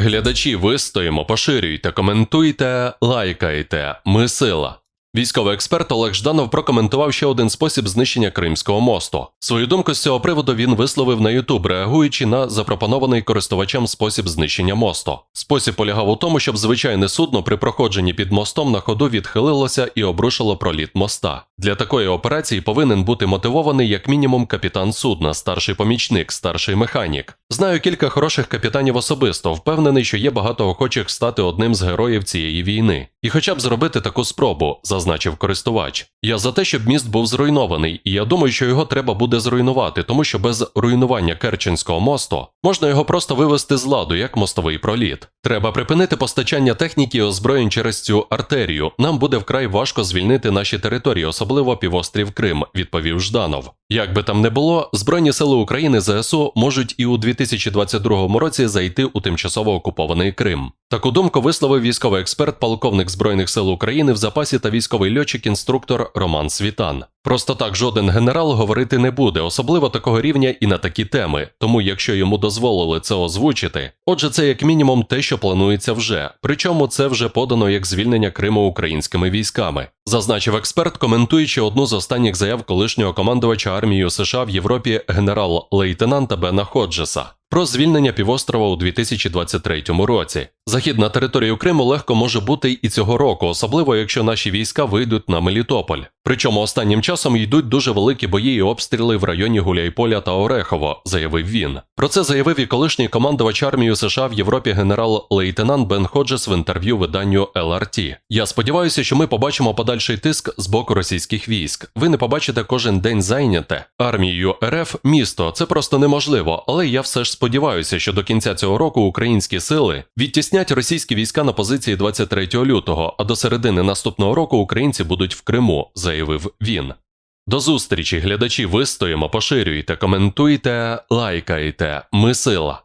Глядачі, вистоїмо, поширюйте, коментуйте, лайкайте. Ми сила. Військовий експерт Олег Жданов прокоментував ще один спосіб знищення Кримського мосту. Свою думку з цього приводу він висловив на YouTube, реагуючи на запропонований користувачем спосіб знищення мосту. Спосіб полягав у тому, щоб звичайне судно при проходженні під мостом на ходу відхилилося і обрушило проліт моста. Для такої операції повинен бути мотивований як мінімум капітан судна, старший помічник, старший механік. Знаю кілька хороших капітанів особисто, впевнений, що є багато охочих стати одним з героїв цієї війни. І хоча б зробити таку спробу, зазначив користувач. Я за те, щоб міст був зруйнований, і я думаю, що його треба буде зруйнувати, тому що без руйнування Керченського мосту можна його просто вивести з ладу як мостовий проліт. Треба припинити постачання техніки і озброєнь через цю артерію. Нам буде вкрай важко звільнити наші території, особливо півострів Крим, відповів Жданов. Як би там не було, Збройні сили України ЗСУ можуть і у 2022 році зайти у тимчасово окупований Крим. Таку думку висловив військовий експерт, полковник Збройних сил України в запасі та військовий льотчик-інструктор Роман Світан. Просто так жоден генерал говорити не буде, особливо такого рівня і на такі теми. Тому, якщо йому дозволили це озвучити, отже, це як мінімум те, що планується вже. Причому це вже подано як звільнення Криму українськими військами. Зазначив експерт, коментуючи одну з останніх заяв колишнього командувача армією США в Європі генерал-лейтенанта Бена Ходжеса. Про звільнення півострова у 2023 році. Захід на територію Криму легко може бути і цього року, особливо якщо наші війська вийдуть на Мелітополь. Причому останнім часом йдуть дуже великі бої і обстріли в районі Гуляйполя та Орехово, заявив він. Про це заявив і колишній командувач армії США в Європі генерал-лейтенант Бен Ходжес в інтерв'ю виданню LRT. Я сподіваюся, що ми побачимо подальший тиск з боку російських військ. Ви не побачите кожен день зайняте армією РФ місто. Це просто неможливо, але я все ж сподіваюся, що до кінця цього року українські сили відтіснять російські війська на позиції 23 лютого, а до середини наступного року українці будуть в Криму, заявив він. До зустрічі, глядачі, вистоїмо, поширюйте, коментуйте, лайкайте. Ми сила.